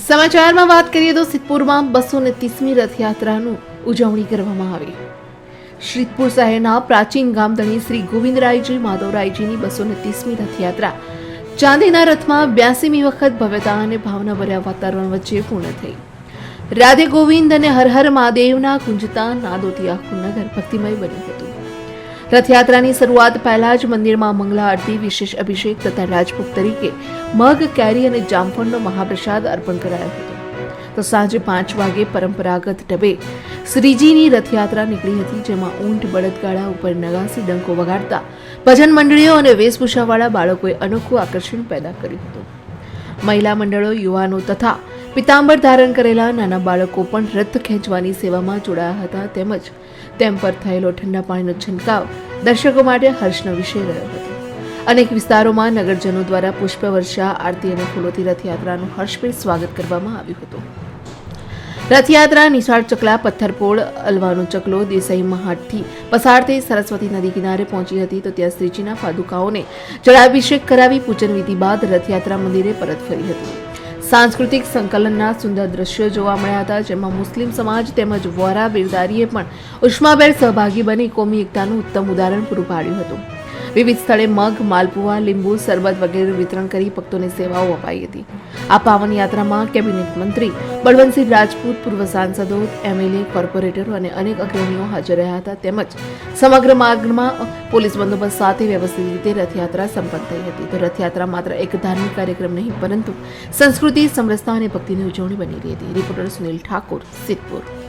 સમાચારમાં વાત કરીએ તો સિદ્ધપુરમાં બસો ને ત્રીસમી રથયાત્રાનું ઉજવણી કરવામાં આવી. શ્રીતપુર શહેરના પ્રાચીન ગામધણી શ્રી ગોવિંદરાયજી માધવરાયજીની બસો ને ત્રીસમી રથયાત્રા ચાંદીના રથમાં બ્યાસીમી વખત ભવ્યતા અને ભાવનાભર્યા વાતાવરણ વચ્ચે પૂર્ણ થઈ. રાધે ગોવિંદ અને હર હર મહાદેવના કુંજતા નાદોથી આખું નગર ભક્તિમય બન્યું હતું. રથયાત્રાની શરૂઆત પહેલા જ મંદિરમાં મંગલા આરતી, વિશેષ અભિષેક તથા રાજભોગ તરીકે મગ, કેરી અને જામફળનો મહાપ્રસાદ અર્પણ કરાયો હતો. તો સાંજે પાંચ વાગે પરંપરાગત ઢબે શ્રીજીની રથયાત્રા નીકળી હતી, જેમાં ઊંટ, બળદગાડા ઉપર નગાસી ડંકો વગાડતા ભજન મંડળીઓ અને વેશભૂષાવાળા બાળકોએ અનોખું આકર્ષણ પેદા કર્યું હતું. મહિલા મંડળો, યુવાનો તથા પિતાંબર ધારણ કરેલા નાના બાળકો પણ રથ ખેંચવાની સેવામાં જોડાયા હતા, તેમજ તેમ પર થયેલો ઠંડા પાણીનો છંટકાવ દર્શકો માટે હર્ષનો વિષય રહ્યો હતો. અનેક વિસ્તારોમાં નગરજનો દ્વારા પુષ્પવર્ષા, આરતી અને ફૂલોથી રથયાત્રાનું હર્ષભેર સ્વાગત કરવામાં આવ્યું હતું. રથયાત્રા, નિશાળ ચકલા, પથ્થરપોળ, અલવાનો ચકલો, દેસાઈ મહાટથી પસાર થઈ સરસ્વતી નદી કિનારે પહોંચી હતી તો ત્યાં શ્રીજીના પાદુકાઓને જળાભિષેક કરાવી પૂજન વિધિ બાદ રથયાત્રા મંદિરે પરત ફરી હતી. સાંસ્કૃતિક સંકલનના સુંદર દ્રશ્યો જોવા મળ્યા હતા, જેમાં મુસ્લિમ સમાજ તેમજ વોરા, બિરદારીએ પણ ઉષ્માબેર સહભાગી બની કોમી એકતાનું ઉત્તમ ઉદાહરણ પૂરું પાડ્યું હતું. વિવિધ સ્થળે મગ, માલપુઆ, લીંબુ, શરબત વગેરે વિતરણ કરી ભક્તોને સેવાઓ અપાઈ હતી. આ પાવન યાત્રામાં કેબિનેટ મંત્રી બળવંતસિંહ રાજપૂત, પૂર્વ સાંસદો એમએલએ કોર્પોરેટરો અને અનેક અગ્રણીઓ હાજર રહ્યા હતા. તેમજ સમગ્ર માર્ગમાં પોલીસ બંદોબસ્ત સાથે વ્યવસ્થિત રીતે રથયાત્રા સંપન્ન થઈ હતી. તો રથયાત્રા માત્ર એક ધાર્મિક કાર્યક્રમ નહીં, પરંતુ સંસ્કૃતિ, સમરસતા અને ભક્તિની ઉજવણી બની રહી હતી. રિપોર્ટર સુનિલ ઠાકોર, સિદ્ધપુર.